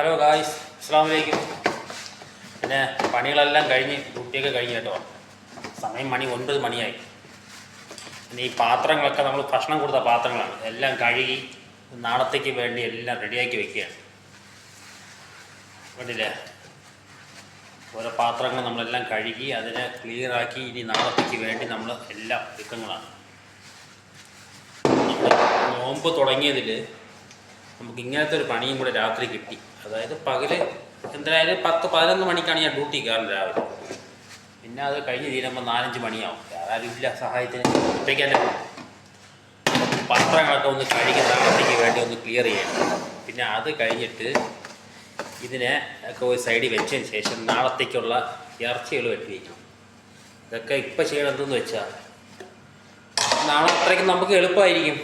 Hello guys അസ്സാം വലൈക്കും പിന്നെ പണികളെല്ലാം കഴിഞ്ഞ് ഡ്യൂട്ടിയൊക്കെ കഴിഞ്ഞ് കേട്ടോ. സമയം മണി ഒൻപത് മണിയായി. പിന്നെ ഈ പാത്രങ്ങളൊക്കെ നമ്മൾ ഭക്ഷണം കൊടുത്ത പാത്രങ്ങളാണ്. എല്ലാം കഴുകി നാളത്തേക്ക് വേണ്ടി എല്ലാം റെഡിയാക്കി വെക്കുകയാണ്. കണ്ടില്ലേ? ഓരോ പാത്രങ്ങൾ നമ്മളെല്ലാം കഴുകി അതിനെ ക്ലിയറാക്കി ഇനി നാളത്തേക്ക് വേണ്ടി നമ്മൾ എല്ലാം ഒരുക്കങ്ങളാണ്. നോമ്പ് തുടങ്ങിയതിൽ നമുക്ക് ഇങ്ങനത്തെ ഒരു പണിയും കൂടെ രാത്രി കിട്ടി. അതായത് പകൽ എന്തായാലും പത്ത് പതിനൊന്ന് മണിക്കാണ് ഞാൻ ഡ്യൂട്ടി കയറുന്നത് രാവിലെ. പിന്നെ അത് കഴിഞ്ഞ് തീരുമ്പോൾ നാലഞ്ച് മണിയാവും. ആരും ഇല്ല സഹായത്തിന് ഒറ്റയ്ക്കല്ലേ പത്രങ്ങളൊക്കെ ഒന്ന് കഴുകി നാളത്തേക്ക് വേണ്ടി ഒന്ന് ക്ലിയർ ചെയ്യണം. പിന്നെ അത് കഴിഞ്ഞിട്ട് ഇതിനെ ഒക്കെ ഒരു സൈഡിൽ വെച്ചതിന് ശേഷം നാളത്തേക്കുള്ള ഇറച്ചികൾ വെട്ടി വയ്ക്കണം. ഇതൊക്കെ ഇപ്പം ചെയ്യണം എന്തെന്ന് വെച്ചാൽ നാളെ അത്രയ്ക്ക് നമുക്ക് എളുപ്പമായിരിക്കും.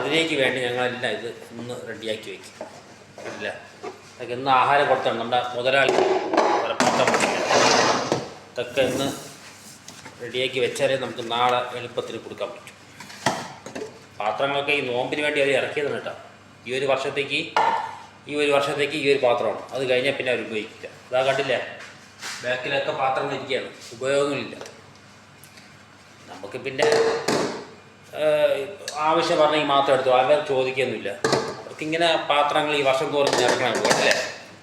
അതിലേക്ക് വേണ്ടി ഞങ്ങളെല്ലാം ഇത് ഇന്ന് റെഡിയാക്കി വയ്ക്കും ഇല്ല. അതൊക്കെ ഇന്ന് ആഹാരം കൊടുത്താണ്. നമ്മുടെ മുതലാളി ഇതൊക്കെ ഇന്ന് റെഡിയാക്കി വെച്ചാലേ നമുക്ക് നാളെ എളുപ്പത്തിൽ കൊടുക്കാൻ പറ്റും. പാത്രങ്ങളൊക്കെ ഈ നോമ്പിന് വേണ്ടി അവർ ഇറക്കിയതാണ് കേട്ടോ. ഈ ഒരു വർഷത്തേക്ക് ഈ ഒരു വർഷത്തേക്ക് ഈ ഒരു പാത്രമാണ്. അത് കഴിഞ്ഞാൽ പിന്നെ അവർ ഉപയോഗിക്കില്ല. അതാ കണ്ടില്ലേ? ബാക്കിലൊക്കെ പാത്രങ്ങൾ ഇരിക്കുകയാണ്. ഉപയോഗങ്ങളില്ല നമുക്ക് പിന്നെ ആവശ്യം പറഞ്ഞെങ്കിൽ മാത്രം എടുത്തു. അവർ ചോദിക്കുന്നില്ല. അവർക്കിങ്ങനെ പാത്രങ്ങൾ ഈ വർഷം തോറും ഇറക്കണം അല്ലേ?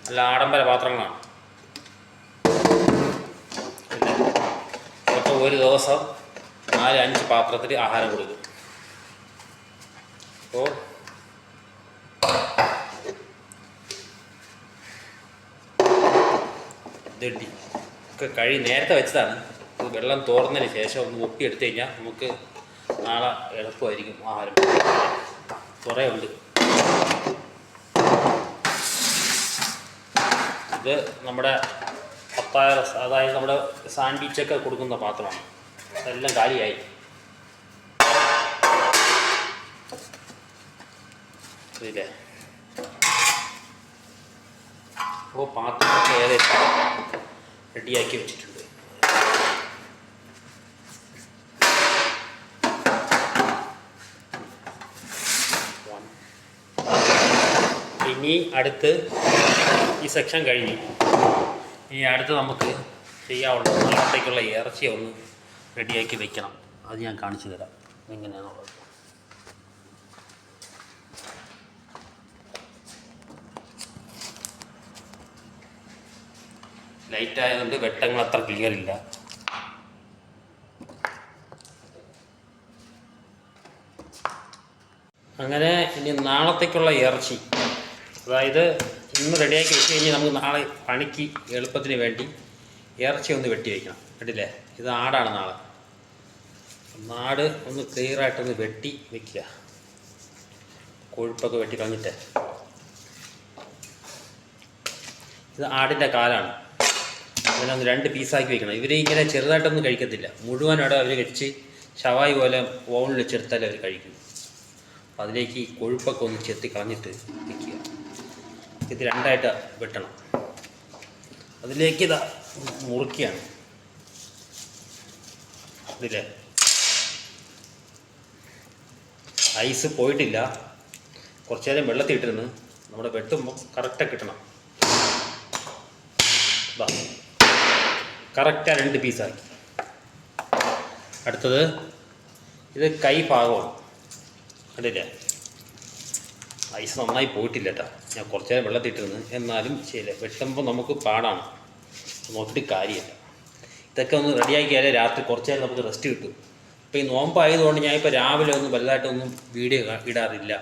നല്ല ആഡംബര പാത്രങ്ങളാണ്. പിന്നെ ഒരു ദിവസം നാല് അഞ്ച് പാത്രത്തിൽ ആഹാരം കൊടുക്കും. അപ്പോൾ ഇതെട്ടി ഒക്കെ കഴി നേരത്തെ വെച്ചതാണ്. വെള്ളം തോർന്നതിന് ശേഷം ഒന്ന് ഒപ്പിയെടുത്ത് കഴിഞ്ഞാൽ നമുക്ക് നാളെ എളുപ്പമായിരിക്കും ആഹാരം. കുറേ ഉണ്ട്. ഇത് നമ്മുടെ പത്തായ അതായത് നമ്മുടെ സാൻഡ്വിച്ചൊക്കെ കൊടുക്കുന്ന പാത്രമാണ്. അതെല്ലാം കാലിയായി. ഇല്ലേ അപ്പോൾ പാത്രമൊക്കെ ഏകദേശം റെഡിയാക്കി വെച്ചിട്ടുണ്ട്. ഇനി അടുത്ത് ഈ സെക്ഷൻ കഴിഞ്ഞു. ഇനി അടുത്ത് നമുക്ക് ചെയ്യാവുള്ള നാളത്തേക്കുള്ള ഇറച്ചി ഒന്ന് റെഡിയാക്കി വെക്കണം. അത് ഞാൻ കാണിച്ചു തരാം. എങ്ങനെയാണുള്ളത് ലൈറ്റ് ആയതുകൊണ്ട് വെട്ടങ്ങൾ അത്ര ക്ലിയർ ഇല്ല. അങ്ങനെ ഇനി നാളത്തേക്കുള്ള ഇറച്ചി. അതായത് ഇന്ന് റെഡിയാക്കി വെച്ച് കഴിഞ്ഞാൽ നമുക്ക് നാളെ പണിക്ക് എളുപ്പത്തിന് വേണ്ടി ഇറച്ചി ഒന്ന് വെട്ടി വയ്ക്കണം കേട്ടില്ലേ ഇത് ആടാണ് നാളെ. നാട് ഒന്ന് ക്ലിയറായിട്ടൊന്ന് വെട്ടി വെക്കുക. കൊഴുപ്പൊക്കെ വെട്ടി കളഞ്ഞിട്ട്. ഇത് ആടിന്റെ കാലാണ്. അതിനെ ഒന്ന് രണ്ട് പീസാക്കി വെക്കണം. ഇവർ ഇങ്ങനെ ചെറുതായിട്ടൊന്നും കഴിക്കത്തില്ല. മുഴുവനോടെ അവർ വെച്ച് ഷവായി പോലെ ഓവണിൽ ചെറുത്താലേ അവർ കഴിക്കും. അപ്പോൾ അതിലേക്ക് ഈ കൊഴുപ്പൊക്കെ ഒന്ന് ചെത്തി കളഞ്ഞിട്ട് വെക്കുക. ഇത് രണ്ടായിട്ട് വെട്ടണം. അതിലേക്ക് ഇതാ മുറുക്കിയാണ്. ഇതില്ലേ ഐസ് പോയിട്ടില്ല. കുറച്ചു നേരം വെള്ളത്തിൽ ഇട്ടിരുന്ന് നമ്മുടെ വെട്ടുമ്പോൾ കറക്റ്റായി കിട്ടണം. ഇതാ കറക്റ്റാണ് രണ്ട് പീസാക്കി അടുത്തത് ഇത് കൈ പാകമാണ്. കണ്ടില്ലേ? ഐസ് നന്നായി പോയിട്ടില്ല കേട്ടോ ഞാൻ കുറച്ച് നേരം വെള്ളത്തിട്ടിരുന്നു എന്നാലും ശരി വെട്ടുമ്പോൾ നമുക്ക് പാടാണ്. നോക്കിയിട്ട് കാര്യമില്ല. ഇതൊക്കെ ഒന്ന് റെഡിയാക്കിയാലേ രാത്രി കുറച്ച് നേരം നമുക്ക് റെസ്റ്റ് കിട്ടും. ഇപ്പോൾ ഈ നോമ്പായതുകൊണ്ട് ഞാൻ ഇപ്പോൾ രാവിലെ ഒന്നും വലുതായിട്ടൊന്നും വീഡിയോ ഇടാറില്ല.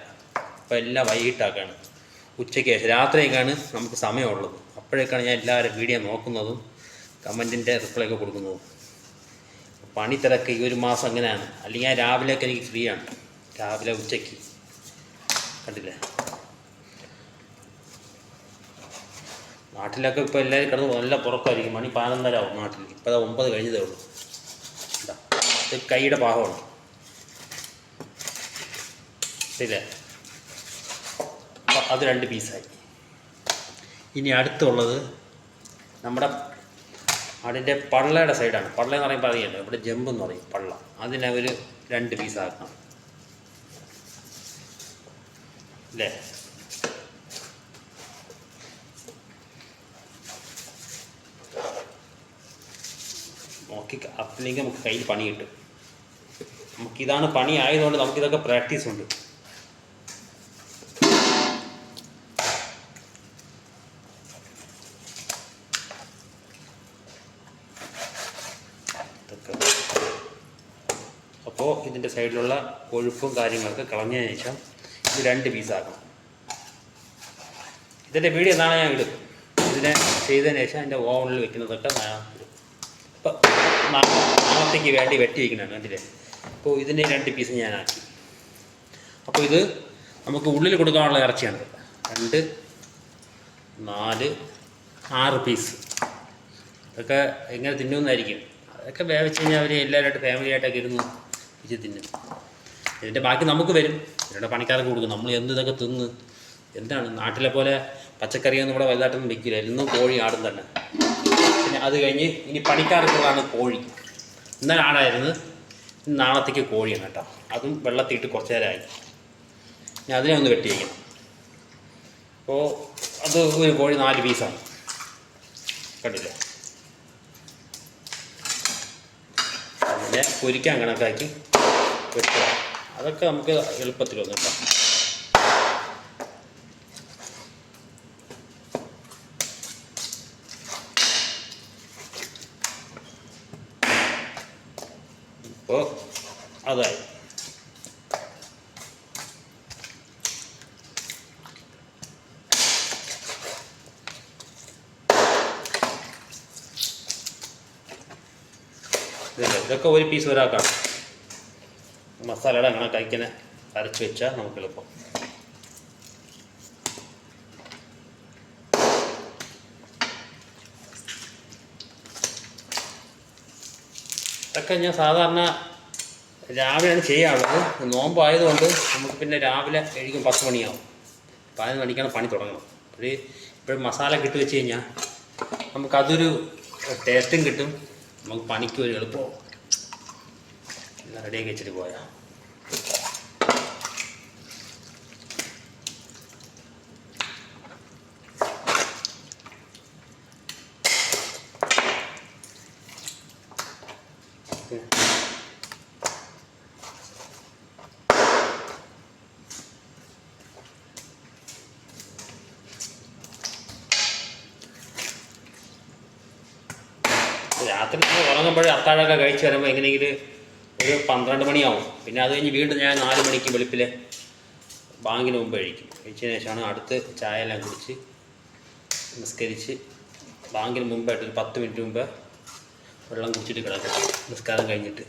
അപ്പോൾ എല്ലാം വൈകിട്ടാക്കാണ്. ഉച്ചയ്ക്ക് ശേഷം രാത്രിയൊക്കെയാണ് നമുക്ക് സമയമുള്ളത്. അപ്പോഴേക്കാണ് ഞാൻ എല്ലാവരും വീഡിയോ നോക്കുന്നതും കമന്റിന്റെ റിപ്ലൈ ഒക്കെ കൊടുക്കുന്നതും. പണി തിരക്ക് ഈ ഒരു മാസം അങ്ങനെയാണ്. അല്ലെങ്കിൽ ഞാൻ രാവിലെയൊക്കെ എനിക്ക് ഫ്രീ ആണ്. രാവിലെ ഉച്ചയ്ക്ക്. കണ്ടില്ലേ? നാട്ടിലൊക്കെ ഇപ്പോൾ എല്ലാവരും കിടന്ന് നല്ല പുറക്കായിരിക്കും. മണി പതിനൊന്നര ആവും നാട്ടിൽ ഇപ്പോൾ അത് ഒമ്പത് കഴിഞ്ഞതേ ഉള്ളൂ. ഇതാ കൈയുടെ ഭാഗമാണ് ഇല്ലേ അത് രണ്ട് പീസായി. ഇനി അടുത്തുള്ളത് നമ്മുടെ അതിന്റെ പള്ളയുടെ സൈഡാണ്. പള്ള എന്ന് പറയുമ്പോൾ അറിയാലോ? ഇവിടെ ജമ്പ് എന്ന് പറയും പള്ള. അതിനെ ഒരു രണ്ട് പീസാക്കണം. അല്ലേ നോക്കി അപ്പോഴേക്ക് നമുക്ക് കയ്യിൽ പണി കിട്ടും. നമുക്കിതാണ് പണി ആയതുകൊണ്ട് നമുക്കിതൊക്കെ പ്രാക്ടീസ് ഉണ്ട്. അപ്പോൾ ഇതിന്റെ സൈഡിലുള്ള കൊഴുപ്പും കാര്യങ്ങളൊക്കെ കളഞ്ഞതിന് ശേഷം രണ്ട് പീസാക്കണം ഇതിന്റെ വീഡിയോ നാളെ ഞാൻ ഇടും ഇതിനെ ചെയ്തതിന് ശേഷം അതിന്റെ ഓവനിൽ വെക്കുന്നതൊക്കെ ഞാൻ ഇടും ഇപ്പം നാളത്തേക്ക് വേണ്ടി വെട്ടി വയ്ക്കുന്നതാണ് കണ്ടില്ലേ? അപ്പോൾ ഇതിന്റെ രണ്ട് പീസ് ഞാൻ ആക്കി അപ്പോൾ ഇത് നമുക്ക് ഉള്ളിൽ കൊടുക്കാനുള്ള ഇറച്ചിയാണ്. രണ്ട് നാല് ആറ് പീസ് അതൊക്കെ എങ്ങനെ തിന്നുമെന്നായിരിക്കും അതൊക്കെ വേവിച്ച് കഴിഞ്ഞാൽ അവർ എല്ലാവരുമായിട്ട് ഫാമിലിയായിട്ടൊക്കെ ഇരുന്ന് ഇത് തിന്നും. ഇതിന്റെ ബാക്കി നമുക്ക് വരും. ഇവരുടെ പണിക്കാർക്ക് കൊടുക്കും നമ്മൾ എന്ത് ഇതൊക്കെ തിന്ന്? എന്താണ്? നാട്ടിലെ പോലെ പച്ചക്കറിയൊന്നും ഇവിടെ വലുതായിട്ടൊന്നും വെക്കില്ല എന്നും കോഴി ആടും തന്നെ. പിന്നെ അത് കഴിഞ്ഞ് ഇനി പണിക്കാർക്കുള്ളതാണ് കോഴി. ഇന്നലെ ആടായിരുന്നു. നാളത്തേക്ക് കോഴിയാണ് കേട്ടോ. അതും വെള്ളത്തിയിട്ട് കുറച്ച് നേരമായി. ഞാൻ അതിനെ ഒന്ന് വെട്ടി വയ്ക്കണം. അപ്പോൾ അത് ഒരു കോഴി നാല് പീസാണ്. കണ്ടില്ല? അതിനെ പൊരിക്കാൻ കണക്കാക്കി വെട്ടുക അതൊക്കെ നമുക്ക് എളുപ്പത്തിൽ ഒന്ന് കേട്ടോ ഇപ്പോൾ അതായി. ഇതൊക്കെ ഒരു പീസ് ഒരാൾക്കാണ് മസാലയുടെ അങ്ങനെ കഴിക്കുന്നത് അരച്ച് വെച്ചാൽ നമുക്ക് എളുപ്പം. ഇതൊക്കെ ഞാൻ സാധാരണ രാവിലെയാണ് ചെയ്യാറുള്ളത്. നോമ്പ് ആയതുകൊണ്ട് നമുക്ക് പിന്നെ രാവിലെ കഴിക്കും പത്ത് മണിയാവും. പതിനൊന്ന് മണിക്കാണ് പണി തുടങ്ങണം. ഒരു ഇപ്പോഴും മസാല കിട്ടി വെച്ച് കഴിഞ്ഞാൽ നമുക്കതൊരു ടേസ്റ്റും കിട്ടും. നമുക്ക് പണിക്ക് ഒരു എളുപ്പമാവും റെഡിയാക്കി വെച്ചിട്ട് പോയാ. രാത്രി നമ്മൾ ഉറങ്ങുമ്പോഴേ അത്താഴമൊക്കെ കഴിച്ച് വരുമ്പോൾ എങ്ങനെയെങ്കിലും ഒരു പന്ത്രണ്ട് മണിയാവും. പിന്നെ അത് കഴിഞ്ഞ് വീണ്ടും ഞാൻ നാല് മണിക്ക് വെളുപ്പിലെ ബാങ്കിന് മുമ്പ് കഴിക്കും കഴിച്ചതിന് ശേഷമാണ് അടുത്ത് ചായ എല്ലാം കുടിച്ച് നിസ്കരിച്ച് ബാങ്കിന് മുമ്പായിട്ട് ഒരു പത്ത് മിനിറ്റ് മുമ്പ് വെള്ളം കുടിച്ചിട്ട് കിടക്കും. നിസ്കാരം കഴിഞ്ഞിട്ട്.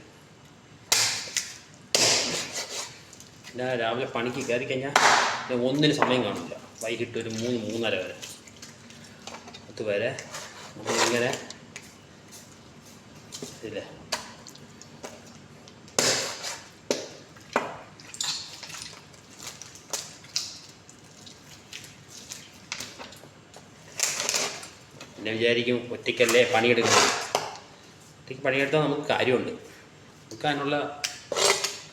പിന്നെ രാവിലെ പണിക്ക് കയറി കഴിഞ്ഞാൽ ഒന്നിന് സമയം കാണില്ല വൈകിട്ട് ഒരു മൂന്ന് മൂന്നര വരെ. അതുവരെ നമ്മളിങ്ങനെ ഇല്ലേ? പിന്നെ വിചാരിക്കും ഒറ്റയ്ക്കല്ലേ പണിയെടുക്കുന്നത്. ഒറ്റയ്ക്ക് പണിയെടുത്താൽ നമുക്ക് കാര്യമുണ്ട്. നമുക്ക് അതിനുള്ള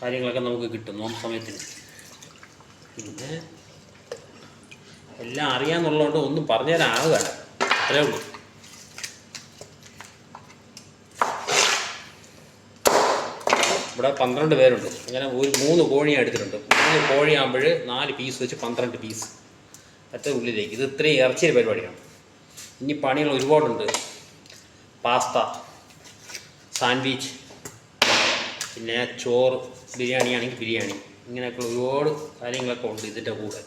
കാര്യങ്ങളൊക്കെ നമുക്ക് കിട്ടും നോമ്പ് സമയത്തിന്. പിന്നെ എല്ലാം അറിയാമെന്നുള്ളതുകൊണ്ട് ഒന്നും പറഞ്ഞു തരാനാവുകയല്ല അത്രേ ഉള്ളൂ. ഇവിടെ പന്ത്രണ്ട് പേരുണ്ട്. അങ്ങനെ ഒരു മൂന്ന് കോഴിയാണ് എടുത്തിട്ടുണ്ട്. മൂന്ന് കോഴിയാകുമ്പോൾ നാല് പീസ് വെച്ച് പന്ത്രണ്ട് പീസ് അത്ര ഉള്ളിലേക്ക്. ഇത് ഇത്രയും ഇറച്ചിയുടെ പരിപാടിയാണ്. ഇനി പണികൾ ഒരുപാടുണ്ട്. പാസ്ത സാൻഡ്വിച്ച് പിന്നെ ചോറ് ബിരിയാണി ആണെങ്കിൽ ബിരിയാണി. ഇങ്ങനെയൊക്കെ ഒരുപാട് കാര്യങ്ങളൊക്കെ ഉണ്ട് ഇതിന്റെ കൂടെ.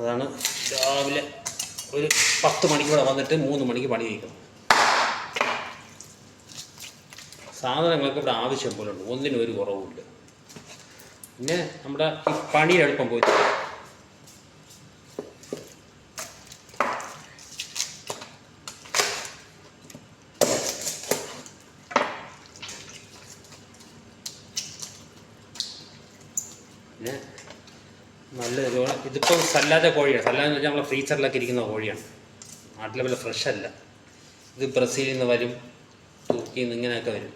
അതാണ് രാവിലെ ഒരു പത്ത് മണിക്കൂടെ വന്നിട്ട് മൂന്ന് മണിക്ക് പണി കഴിക്കണം. സാധനങ്ങൾക്ക് ഇവിടെ ആവശ്യം പോലെ ഉണ്ട് ഒന്നിനും ഒരു കുറവുമില്ല. പിന്നെ നമ്മുടെ ഈ പണി എളുപ്പം പോയി പിന്നെ നല്ല ഇതിപ്പോൾ സല്ലാത്ത കോഴിയാണ്. സല്ലാന്ന് വെച്ചാൽ നമ്മളെ ഫ്രീസറിലൊക്കെ ഇരിക്കുന്ന കോഴിയാണ്. നാട്ടിലെ പോലെ ഫ്രഷ് അല്ല ഇത് ബ്രസീലിൽ നിന്ന് വരും തൂക്കിൽ നിന്ന് ഇങ്ങനെയൊക്കെ വരും.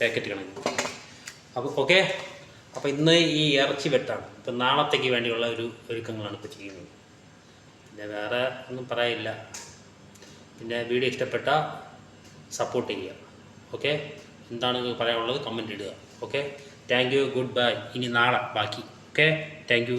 പാക്കറ്റ് കണക്ക്. അപ്പോൾ ഓക്കെ അപ്പോൾ ഇന്ന് ഈ ഇറച്ചി വെട്ടാണ്. ഇപ്പം നാളത്തേക്ക് വേണ്ടിയുള്ള ഒരു ഒരുക്കങ്ങളാണ് ഇപ്പോൾ ചെയ്യുന്നത്. പിന്നെ വേറെ ഒന്നും പറയില്ല പിന്നെ വീഡിയോ ഇഷ്ടപ്പെട്ട സപ്പോർട്ട് ചെയ്യുക. ഓക്കെ എന്താണ് പറയാനുള്ളത്? കമന്റ് ഇടുക. Okay thank you good bye ഇനി നാളെ ബാക്കി. Okay thank U